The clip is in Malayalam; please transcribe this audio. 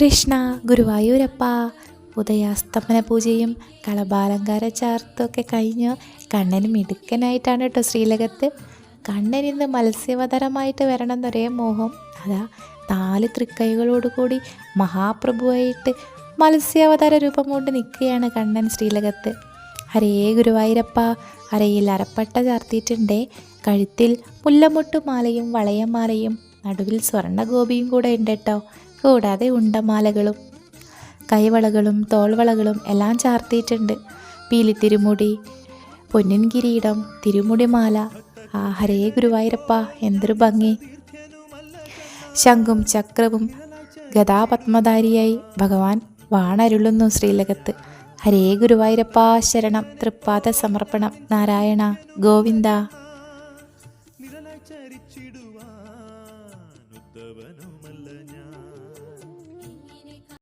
കൃഷ്ണ ഗുരുവായൂരപ്പ ഉദയാസ്തമന പൂജയും കളഭാലങ്കാര ചാർത്തൊക്കെ കഴിഞ്ഞ്. കണ്ണന് മിടുക്കനായിട്ടാണ് കേട്ടോ ശ്രീലകത്ത്. കണ്ണൻ ഇന്ന് മത്സ്യവതരമായിട്ട് വരണം എന്നൊരേ മോഹം. അതാ നാല് തൃക്കൈകളോടുകൂടി മഹാപ്രഭുവായിട്ട് മത്സ്യാവതാര രൂപം കൊണ്ട് നിൽക്കുകയാണ് കണ്ണൻ ശ്രീലകത്ത്. ഹരേ ഗുരുവായൂരപ്പ അരയിൽ അരപ്പട്ട ചാർത്തിയിട്ടുണ്ട്. കഴുത്തിൽ മുല്ലമുട്ടുമാലയും വളയമാലയും നടുവിൽ സ്വർണഗോപിയും കൂടെ ഉണ്ട് കേട്ടോ. കൂടാതെ ഉണ്ടമാലകളും കൈവളകളും തോൾവളകളും എല്ലാം ചാർത്തിയിട്ടുണ്ട്. പീലിത്തിരുമുടി പൊന്നിൻ കിരീടം തിരുമുടിമാല ആ ഹരേ ഗുരുവായൂരപ്പ എന്തൊരു ഭംഗി. ശംഖും ചക്രവും ഗതാപത്മധാരിയായി ഭഗവാൻ വാണരുളുന്നു ശ്രീലകത്ത്. ഹരേ ഗുരുവായൂരപ്പ ശരണം തൃപ്പാത സമർപ്പണം നാരായണ ഗോവിന്ദ. ചരിച്ചിടുവാൻ ഉദ്ധവനുമല്ല ഞാൻ.